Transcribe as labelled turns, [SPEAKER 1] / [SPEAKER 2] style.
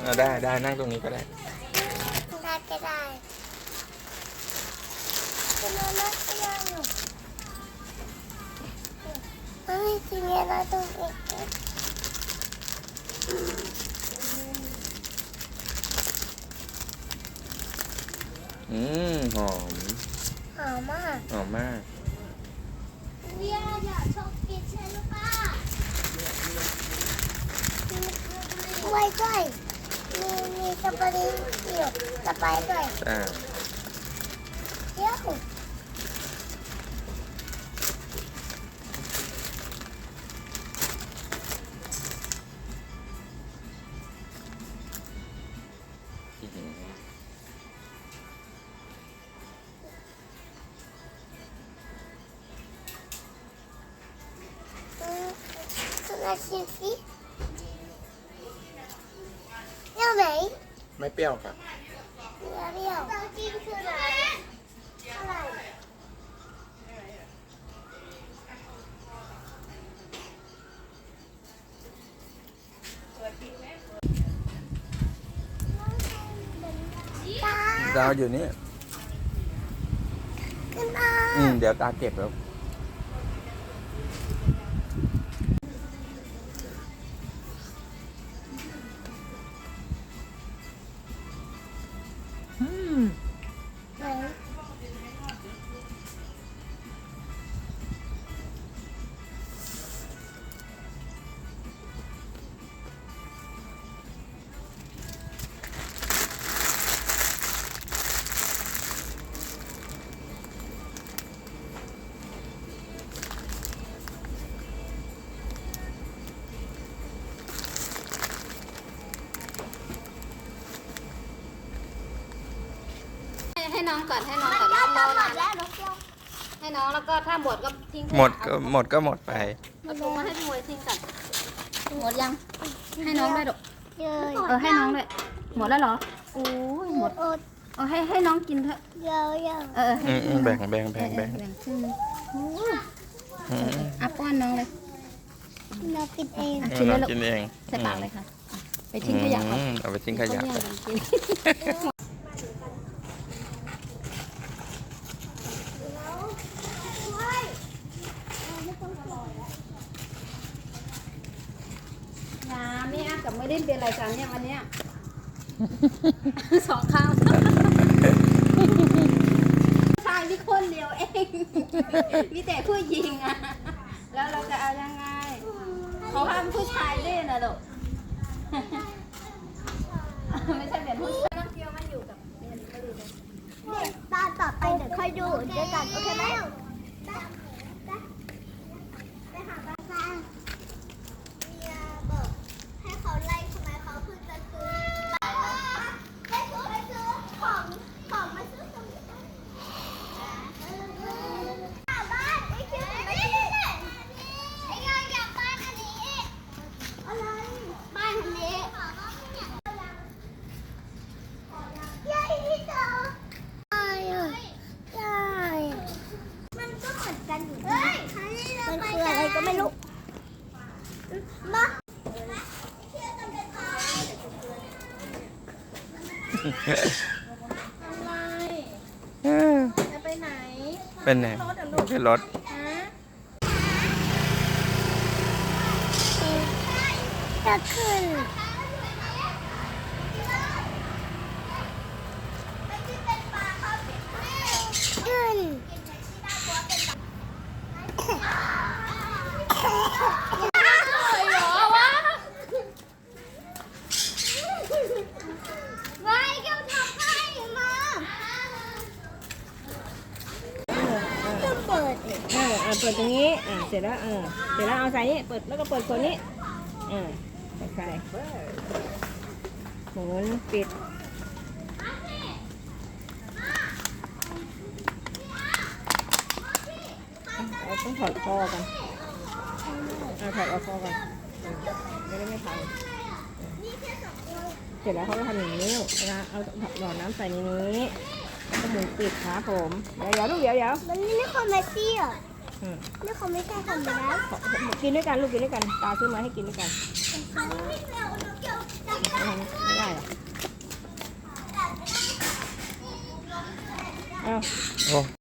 [SPEAKER 1] เออได้ได้นั่งตรงนี้ก็ได้
[SPEAKER 2] ได้ก็ได้จะนอนนักก็ยังอยู่เฮ้ยทีนี้เราต้องเกเอก
[SPEAKER 1] อืมหอม
[SPEAKER 2] หอมมาก
[SPEAKER 1] หอมมาก
[SPEAKER 2] เรียอยากชอบกินใช่หรือเปล่าไว้ด้วยมีมีสปาเกตตี้อยู่สไปซ์ด้วย
[SPEAKER 1] อ่า
[SPEAKER 2] เดี๋ยวอืมสุนัขชิมสิเป รี้ยวไหม
[SPEAKER 1] ไม่เปรี้ยวครับ
[SPEAKER 2] เปรี้ยวเปรี้ยวเรากินคืออะไรอะไรตา
[SPEAKER 1] ดาวอยู่นี่
[SPEAKER 2] ขึ้นมา
[SPEAKER 1] อืมเดี๋ยวตาเก็บแล้ว
[SPEAKER 2] น้
[SPEAKER 3] องก่อนให้น้องก่อนน้อง
[SPEAKER 2] ต
[SPEAKER 3] รอ
[SPEAKER 2] หม
[SPEAKER 3] นา
[SPEAKER 2] ด
[SPEAKER 3] น
[SPEAKER 2] แล้วนกเกี้ยว
[SPEAKER 3] ให้น้องแล้วก็ถ้าหมดก็ทิ้งขยะ
[SPEAKER 1] หมดก็หมดก็หมดไป
[SPEAKER 3] เอาถุงมาให้พี่มวยทิ้งก่อนหมดยัง ให้น้องได้ดอก
[SPEAKER 2] เยอะ
[SPEAKER 3] เออให้น้องด้วยหมดแล้วเหรอโอ้ยหมด
[SPEAKER 2] อด
[SPEAKER 3] เอาให้ให้น้องกินเถอะ
[SPEAKER 2] เยอะเยอะ
[SPEAKER 3] เออให้
[SPEAKER 1] อืมอืมแบ่งแบ่ง
[SPEAKER 3] เอ
[SPEAKER 1] แบ่
[SPEAKER 3] องเอ
[SPEAKER 1] แบ่
[SPEAKER 3] องแบ่งครึ่งโอ้ย
[SPEAKER 1] อืม
[SPEAKER 3] อะป้อนน้องเลย
[SPEAKER 2] เรากินเอง
[SPEAKER 3] อะ
[SPEAKER 1] เอ
[SPEAKER 3] กิ
[SPEAKER 1] อน
[SPEAKER 3] เล
[SPEAKER 1] เรา
[SPEAKER 3] ยลูก
[SPEAKER 1] กินเอง
[SPEAKER 3] ใส่ปากเลยค่ะอะไปทิ้งขยะก่อน
[SPEAKER 1] อืมเอาไปทิ้งขยะ
[SPEAKER 3] เขาแย่งกันกินน้ำนี่อะ กับไม่ได้เป็นอะไรกันเนี่ยวันเนี้ยสองข้างชายมีคนเดียวเอง มีแต่ผู้หญิงอะ แล้วเราจะเอายังไงเขาห้ามผู้ชายด้วยนะลูกไม่ใช่เป็นผู้ชายน้องเกียวมาอยู่กับเรียนก็ดีเลย
[SPEAKER 2] ตอนต่อไปเดี๋ยวค่อยดูด้วยกันโอเคไหมไปหาบ้านค่ะเมียบอกให้เขาไล่ทำไมเขาเพิ่งจะซื้อไปซื้อไปซื้อของของมาซื้อตรงนี้บ้านไอ้คิวไอ้คิวไอ้ยายอยากบ้านอันนี้อะไรบ้านอันนี้ยายนี่เจอ ใช่อะใช่มันก็เหมือนกันอยู่นะมัน คืออะไรก็ไม่รู้มาอะไรจะไปไหน
[SPEAKER 1] เป็นไงขึ้นรถ
[SPEAKER 2] ฮะจะขึ้นขึ้น ไม่เกี่ยวทำให้มาต้องเปิดดิ
[SPEAKER 4] เอออะเปิดตรงนี้ อะเสร็จแล้ว เออ เสร็จแล้วเอาใส่นี่ เปิดแล้วก็เปิดคนนี้ อ่าใส่หมุนปิด เราต้องถอดคอกันอ่าถอดเอาคอกันไม่ได้ไม่พังเสร็จแล้วเขาก็ทำอย่างนี้เวลาเอาหลอดน้ำใส่ในนี้ก็หมุนปิดครับผม เดี๋ยวเดี๋ยวลูกเดี๋ยวเดี๋ยว
[SPEAKER 2] มันไม่คอมเมดี้อะ
[SPEAKER 4] แล้
[SPEAKER 2] วเขาไม่กล้าท
[SPEAKER 4] ล้วกินด้วยกันลูกกินด้วยกัน ตาซื้อมาให้กินด้วยกัน
[SPEAKER 2] ไม่
[SPEAKER 4] ได้หรอ
[SPEAKER 1] อ้า